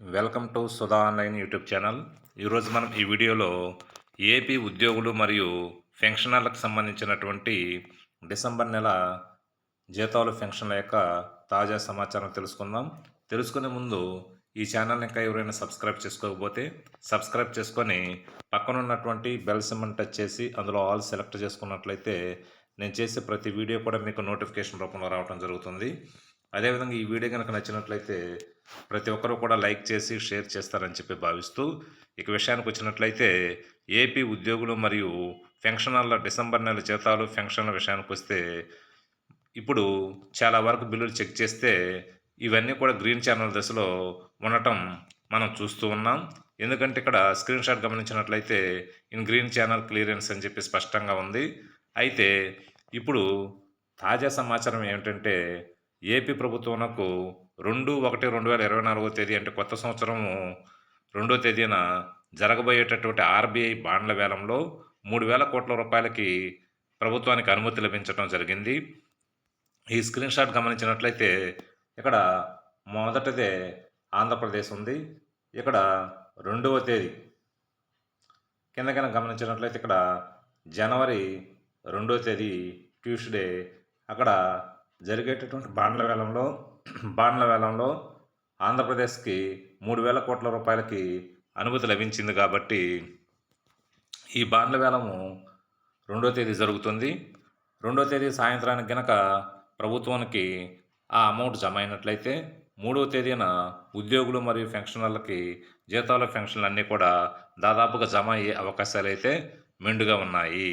Welcome to Sudha online YouTube channel. ఈరోజు మనం ఈ వీడియోలో ఏపీ ఉద్యోగులు మరియు పెన్షనర్లకు సంబంధించినటువంటి డిసెంబర్ నెల జీతాలు పెన్షన్ల యొక్క తాజా సమాచారం తెలుసుకుందాం. తెలుసుకునే ముందు ఈ ఛానల్ని ఇంకా ఎవరైనా సబ్స్క్రైబ్ చేసుకోకపోతే సబ్స్క్రైబ్ చేసుకొని పక్కన ఉన్నటువంటి బెల్ సిమ్మని టచ్ చేసి అందులో ఆల్ సెలెక్ట్ చేసుకున్నట్లయితే నేను చేసే ప్రతి వీడియో కూడా మీకు నోటిఫికేషన్ రూపంలో రావడం జరుగుతుంది. అదేవిధంగా ఈ వీడియో కనుక నచ్చినట్లయితే ప్రతి ఒక్కరూ కూడా లైక్ చేసి షేర్ చేస్తారని చెప్పి భావిస్తూ ఇక విషయానికి వచ్చినట్లయితే ఏపీ ఉద్యోగులు మరియు పెన్షనర్ల డిసెంబర్ నెల జీతాలు పెన్షన్ల విషయానికి వస్తే ఇప్పుడు చాలా వరకు బిల్లులు చెక్ చేస్తే ఇవన్నీ కూడా గ్రీన్ ఛానల్ దశలో ఉండటం మనం చూస్తూ ఉన్నాం. ఎందుకంటే ఇక్కడ స్క్రీన్ షాట్ గమనించినట్లయితే ఇన్ గ్రీన్ ఛానల్ క్లియరెన్స్ అని చెప్పి స్పష్టంగా ఉంది. అయితే ఇప్పుడు తాజా సమాచారం ఏమిటంటే ఏపీ ప్రభుత్వంకు రెండు ఒకటి రెండు వేల ఇరవై నాలుగో తేదీ అంటే కొత్త సంవత్సరము రెండో తేదీన జరగబోయేటటువంటి ఆర్బీఐ బాండ్ల వేలంలో మూడు వేల కోట్ల రూపాయలకి ప్రభుత్వానికి అనుమతి లభించడం జరిగింది. ఈ స్క్రీన్ షాట్ గమనించినట్లయితే ఇక్కడ మొదటిదే ఆంధ్రప్రదేశ్ ఉంది. ఇక్కడ రెండవ తేదీ. కింద కింద గమనించినట్లయితే ఇక్కడ జనవరి రెండో తేదీ ట్యూస్డే. అక్కడ జరిగేటటువంటి బాండ్ల వేలంలో బాండ్ల వేలంలో ఆంధ్రప్రదేశ్కి మూడు వేల కోట్ల రూపాయలకి అనుమతి లభించింది కాబట్టి ఈ బాండ్ల వేలము రెండో తేదీ జరుగుతుంది. రెండో తేదీ సాయంత్రానికి గనక ప్రభుత్వానికి ఆ అమౌంట్ జమ అయినట్లయితే మూడవ తేదీన ఉద్యోగులు మరియు పెన్షనర్లకి జీతాల పెన్షన్లు అన్నీ కూడా దాదాపుగా జమ అయ్యే అవకాశాలు అయితే మెండుగా ఉన్నాయి.